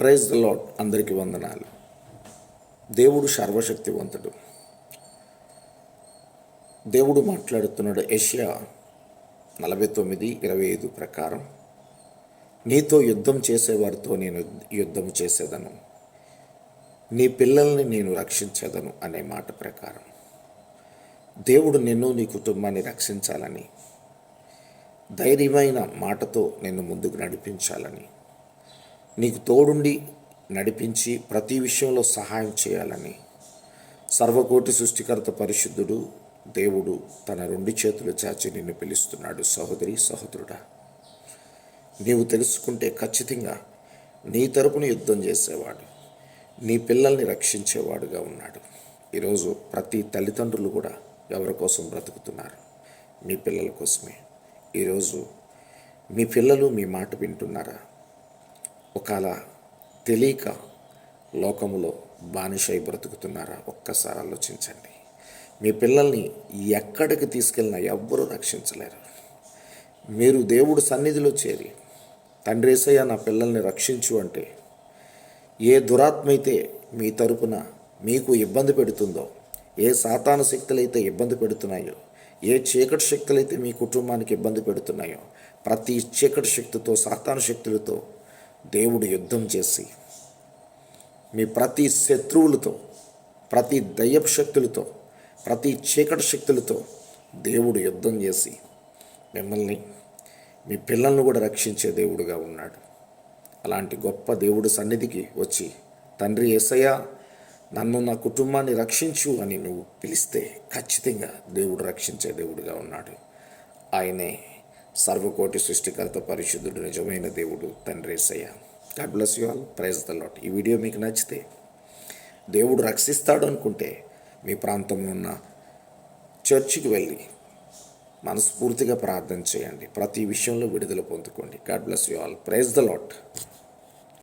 Praise the lord అందరికీ వందనాలు. దేవుడు సర్వశక్తివంతుడు. దేవుడు మాట్లాడుతున్నాడు ఏషియా నలభై తొమ్మిది ఇరవై ఐదు ప్రకారం. నీతో యుద్ధం చేసేవారితో నేను యుద్ధం చేసేదను. నీ పిల్లల్ని నేను రక్షించేదను అనే మాట ప్రకారం. దేవుడు నిన్ను నీ కుటుంబాన్ని రక్షించాలని ధైర్యమైన మాటతో నిన్ను ముందుకు నడిపించాలని నీకు తోడుండి నడిపించి ప్రతి విషయంలో సహాయం చేయాలని. సర్వకోటి సృష్టికర్త పరిశుద్ధుడు దేవుడు తన రెండు చేతులు చాచి నిన్ను పిలుస్తున్నాడు. సహోదరి సహోదరుడా నీవు తెలుసుకుంటే ఖచ్చితంగా నీ తరపున యుద్ధం చేసేవాడు నీ పిల్లల్ని రక్షించేవాడుగా ఉన్నాడు. ఈరోజు ప్రతి తల్లిదండ్రులు కూడా ఎవరి కోసం బ్రతుకుతున్నారు? మీ పిల్లల కోసమే. ఈరోజు మీ పిల్లలు మీ మాట వింటున్నారా? ఒకవేళ తెలియక లోకములో బానిసై బ్రతుకుతున్నారా? ఒక్కసారి ఆలోచించండి. మీ పిల్లల్ని ఎక్కడికి తీసుకెళ్ళినా ఎవ్వరూ రక్షించలేరు. మీరు దేవుడు సన్నిధిలో చేరి తండ్రేసయ్య నా పిల్లల్ని రక్షించు అంటే ఏ దురాత్మ అయితే మీ తరపున మీకు ఇబ్బంది పెడుతుందో ఏ సాతాన శక్తులైతే ఇబ్బంది పెడుతున్నాయో ఏ చీకటి శక్తులైతే మీ కుటుంబానికి ఇబ్బంది పెడుతున్నాయో ప్రతి చీకటి శక్తితో సాతాన శక్తులతో దేవుడు యుద్ధం చేసి మీ ప్రతి శత్రువులతో ప్రతి దయ్యపు శక్తులతో ప్రతి చీకటి శక్తులతో దేవుడు యుద్ధం చేసి మిమ్మల్ని మీ పిల్లలను కూడా రక్షించే దేవుడుగా ఉన్నాడు. అలాంటి గొప్ప దేవుడు సన్నిధికి వచ్చి తండ్రి ఏసయ్య నన్ను నా కుటుంబాన్ని రక్షించు అని నువ్వు పిలిస్తే ఖచ్చితంగా దేవుడు రక్షించే దేవుడుగా ఉన్నాడు. ఆయనే సర్వకోటి సృష్టికర్త పరిశుద్ధుడు నిజమైన దేవుడు తండ్రి ఏసయ్య. God bless you all praise the Lord ఈ వీడియో మీకు నచ్చితే దేవుడు రక్షిస్తాడు అనుకుంటే మీ ప్రాంతంలో ఉన్న చర్చికి వెళ్ళి మనస్ఫూర్తిగా ప్రార్థన చేయండి. ప్రతి విషయంలో విడుదల పొందుకోండి. God bless you all praise the Lord